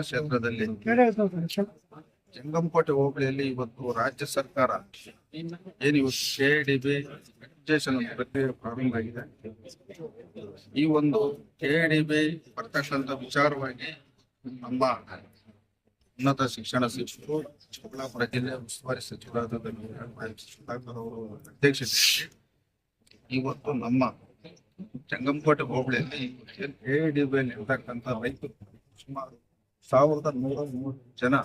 ಕ್ಷೇತ್ರದಲ್ಲಿ ಜಂಗಮಕೋಟೆ ಹೋಬಳಿಯಲ್ಲಿ ಇವತ್ತು ರಾಜ್ಯ ಸರ್ಕಾರ ಏನು ಇವತ್ತು ಕೆಡಿಬಿ ಪ್ರಕ್ರಿಯೆ ಪ್ರಾರಂಭ ಆಗಿದೆ. ಈ ಒಂದು ಕೆಡಿಬಿ ಬರ್ತಕ್ಕಂಥ ವಿಚಾರವಾಗಿ ನಮ್ಮ ಉನ್ನತ ಶಿಕ್ಷಣ ಸಚಿವರು ಚಿಕ್ಕಬಳ್ಳಾಪುರ ಜಿಲ್ಲೆ ಉಸ್ತುವಾರಿ ಸಚಿವರಾದ ಅವರು ಅಧ್ಯಕ್ಷತೆ ಇವತ್ತು ನಮ್ಮ ಜಂಗಮಕೋಟೆ ಹೋಬಳಿಯಲ್ಲಿ ಕೆಡಿಬಿಯಲ್ಲಿ ಇರ್ತಕ್ಕಂಥ ರೈತರು ಸುಮಾರು ಸಾವಿರದ ನೂರ ಮೂವತ್ತು ಜನ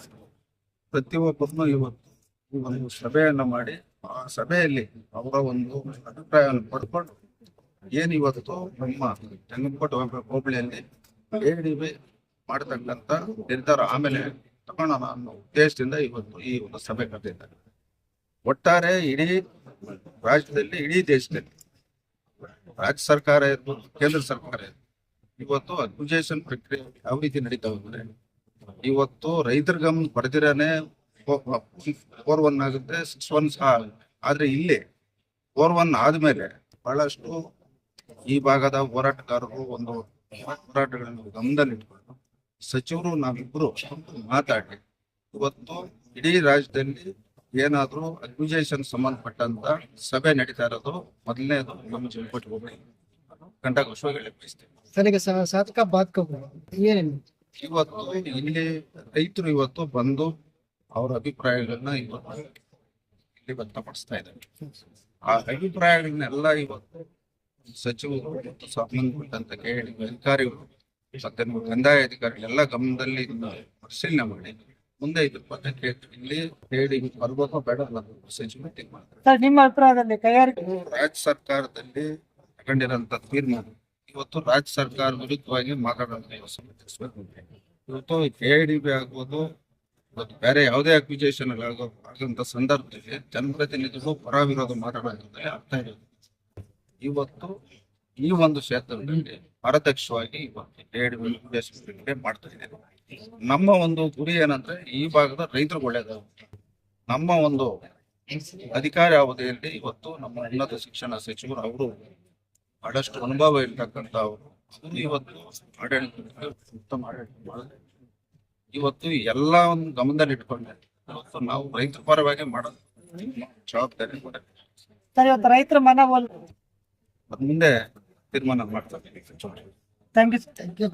ಪ್ರತಿಯೊಬ್ಬರನ್ನು ಇವತ್ತು ಒಂದು ಸಭೆಯನ್ನ ಮಾಡಿ, ಆ ಸಭೆಯಲ್ಲಿ ಅವರ ಒಂದು ಅಭಿಪ್ರಾಯವನ್ನು ಪಡ್ಕೊಂಡು ಏನು ಇವತ್ತು ನಮ್ಮ ಜಂಗಮಕೋಟೆ ಹೋಬಳಿಯಲ್ಲಿ ಎಡಿಬಿ ಮಾಡತಕ್ಕಂತ ನಿರ್ಧಾರ ಆಮೇಲೆ ತಗೊಳ್ಳೋಣ ಅನ್ನೋ ಉದ್ದೇಶದಿಂದ ಇವತ್ತು ಈ ಒಂದು ಸಭೆ ಕರೆದಿದ್ದಾರೆ. ಒಟ್ಟಾರೆ ಇಡೀ ರಾಜ್ಯದಲ್ಲಿ, ಇಡೀ ದೇಶದಲ್ಲಿ ರಾಜ್ಯ ಸರ್ಕಾರ ಇರ್ಬೋದು, ಕೇಂದ್ರ ಸರ್ಕಾರ ಇರ್ಬೋದು ಇವತ್ತು ಅಕ್ವಿಜೇಷನ್ ಪ್ರಕ್ರಿಯೆ ಯಾವ ರೀತಿ ನಡೀತಾ ಇವತ್ತು ರೈತರ ಗಮ್ ಬರ್ದಿರಾನೆ ಫೋರ್ ಒನ್ ಆಗುತ್ತೆ, ಸಿಕ್ಸ್ ಒನ್ ಸಹ. ಆದ್ರೆ ಇಲ್ಲಿ ಫೋರ್ ಒನ್ ಆದ್ಮೇಲೆ ಬಹಳಷ್ಟು ಈ ಭಾಗದ ಹೋರಾಟಗಾರರು ಒಂದು ಹೋರಾಟಗಳನ್ನು ಗಮನದಲ್ಲಿಟ್ಕೊಂಡು ಸಚಿವರು ನಾವಿಬ್ರು ಮಾತಾಡಿ, ಇವತ್ತು ಇಡೀ ರಾಜ್ಯದಲ್ಲಿ ಏನಾದ್ರೂ ಅಕ್ವಿಜೇಷನ್ ಸಂಬಂಧಪಟ್ಟಂತ ಸಭೆ ನಡೀತಾ ಇರೋದು ಮೊದಲನೇದು ನಮ್ಮ ಹೋಬಳಿ ಗಂಟಾಘೋಷವಾಗಿ ಬಯಸ್ತೇವೆ ಸಾ- ಸಾಧಕ ಬಾಧಕ ಏನೇನು ಇವತ್ತು ಇಲ್ಲಿ ರೈತರು ಇವತ್ತು ಬಂದು ಅವರ ಅಭಿಪ್ರಾಯಗಳನ್ನ ಇವತ್ತು ಇಲ್ಲಿ ವ್ಯಕ್ತಪಡಿಸ್ತಾ ಇದ್ದಾರೆ. ಆ ಅಭಿಪ್ರಾಯಗಳನ್ನೆಲ್ಲ ಇವತ್ತು ಸಚಿವರು ಮತ್ತು ಸಂಬಂಧಪಟ್ಟಂತ ಕೇಳಿ ಅಧಿಕಾರಿಗಳು ಮತ್ತೆ ನಮ್ಮ ಕಂದಾಯ ಅಧಿಕಾರಿಗಳೆಲ್ಲ ಗಮನದಲ್ಲಿ ಇದನ್ನ ಪರಿಶೀಲನೆ ಮಾಡಿ ಮುಂದೆ ಇದ್ರ ಬಗ್ಗೆ ಇಲ್ಲಿ ಹೇಳಿ ಬರ್ಬೋದು ಬೇಡ ಸಚಿವ ಸಚಿವರು ನಿಮ್ಮ ಅಭಿಪ್ರಾಯದಲ್ಲಿ ಕೈಗಾರಿಕೆ ರಾಜ್ಯ ಸರ್ಕಾರದಲ್ಲಿ ತಗೊಂಡಿರೋಂಥ ತೀರ್ಮಾನ ಇವತ್ತು ರಾಜ್ಯ ಸರ್ಕಾರ ವಿರುದ್ಧವಾಗಿ ಮಾತಾಡೋದು ಇವತ್ತು ಬಿ ಆಗ್ಬೋದು ಇವತ್ತು ಬೇರೆ ಯಾವುದೇ ಅಕ್ವಿಜೇಷನ್ ಆಗೋ ಆಗಂತ ಸಂದರ್ಭದಲ್ಲಿ ಜನಪ್ರತಿನಿಧಿಗಳು ಪರ ವಿರೋಧ ಮಾತಾಡೋದ್ರಲ್ಲಿ ಅರ್ಥ ಇರೋದು ಇವತ್ತು ಈ ಒಂದು ಕ್ಷೇತ್ರದಲ್ಲಿ ಪರದಕ್ಷವಾಗಿ ಇವತ್ತು ಕೆ ಡಿ ಬಿ ಮಾಡ್ತಾ ಇದ್ದೇವೆ. ನಮ್ಮ ಒಂದು ಗುರಿ ಏನಂದ್ರೆ ಈ ಭಾಗದ ರೈತರು ಒಳ್ಳೇದಾಗುತ್ತೆ ನಮ್ಮ ಒಂದು ಅಧಿಕಾರಿ ಅವಧಿಯಲ್ಲಿ ಇವತ್ತು ನಮ್ಮ ಉನ್ನತ ಶಿಕ್ಷಣ ಸಚಿವರು ಅವರು ಬಹಳಷ್ಟು ಅನುಭವ ಇರ್ತಕ್ಕಂಥ ಅವರು. ಇವತ್ತು ಆಡಳಿತ ಉತ್ತಮ ಆಡಳಿತ ಮಾಡಿದ್ರೆ ಇವತ್ತು ಎಲ್ಲ ಒಂದು ಗಮನದಲ್ಲಿ ಇಟ್ಕೊಂಡೆ ಇವತ್ತು ನಾವು ರೈತರ ಪರವಾಗಿ ಮಾಡೋದು. ಜವಾಬ್ದಾರಿ ಸರ್ ಇವತ್ತು ರೈತರ ಮನ ಮುಂದೆ ತೀರ್ಮಾನ ಮಾಡ್ತಾರೆ. Thank you